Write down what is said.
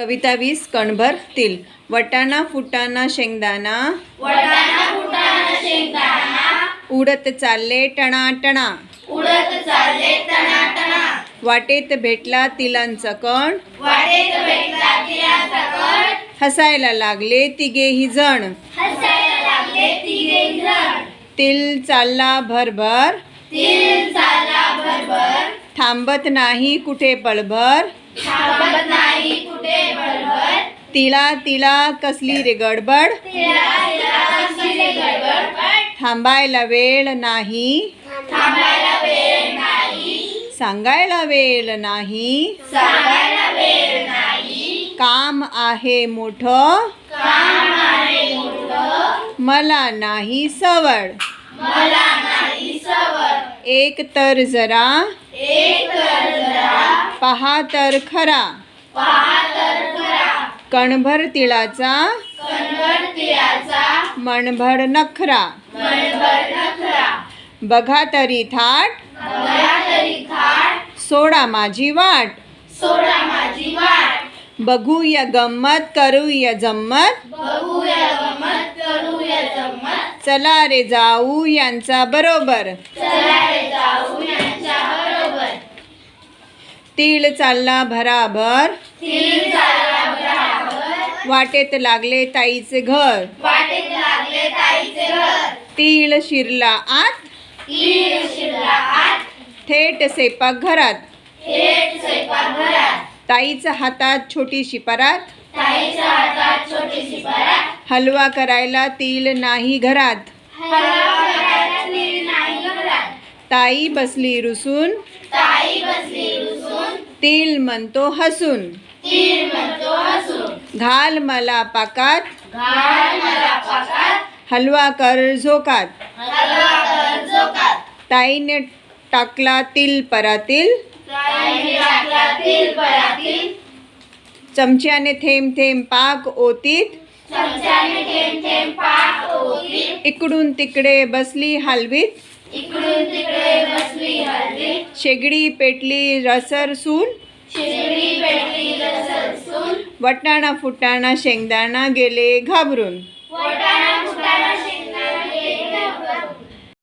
कविता वीस कणभर तील. वटाणा फुटाणा शेंगदाणा. वटाणा फुटाणा शेंगदाणा. उडत चालले टणा टणा उडत चालले तना वाटेत भेटला तिलांचा कण. वाटेत भेटला तिळाचा कण. हसायला लागले तिघेही जण. हसायला लागले तिघे जण. तिल चालला भरभर. तीळ चालला भरभर. थांबत नाही कुठे पळभर थांबत नाही तिला तिला कसली रे गडबड? तिला तिला कसली गडबड? थांबायला वेळ नाही. सांगायला वेळ नाही. काम आहे मोठं. काम आहे मोठं. मला नाही सवड. मला नाही सवड. एक तर जरा. पहा तर खरा. कणभर तिळाचा मणभर नखरा. बघा तरी थाट. बघा सोडा माझी वाट. सोडा माझी वाट. गंमत जम्मत. बघूया गमत करूया जम्मत. चला रे जाऊ यांचा बरोबर. तीळ चालला भराभर. तीळ चालला बराबर वाटेत लागले ताईचे घर. वाटेत लागले ताईचे घर. तीळ शिरला आत. तीळ शिरला आत. थेट सेपाक घरात. थेट स्वयंपाक घरात. ताईच्या हातात छोटीशी परात ताईच्या हातात छोटीशी परात हलवा करायला तीळ नाही घरात. हलवा करायला तीळ नाही घरात. ताई बसली रुसून. ताई बसली रुसून. तीळ म्हणतो हसून. तीळ म्हणतो हसून. घाल मला पाकात. घाल मला पाकात. हलवा कर झोकात. हलवा कर जोकात ताईने टाकला तिल परातील चमच्याने थेंब थेंब पाक ओतीत. इकडून तिकडे बसली हलवीत इकडून तिकडे बसली हलवी शेगडी पेटली रसर सून. पेटली रसरसून वटाणा फुटाणा शेंगदाणा गेले घाबरून. वटाणा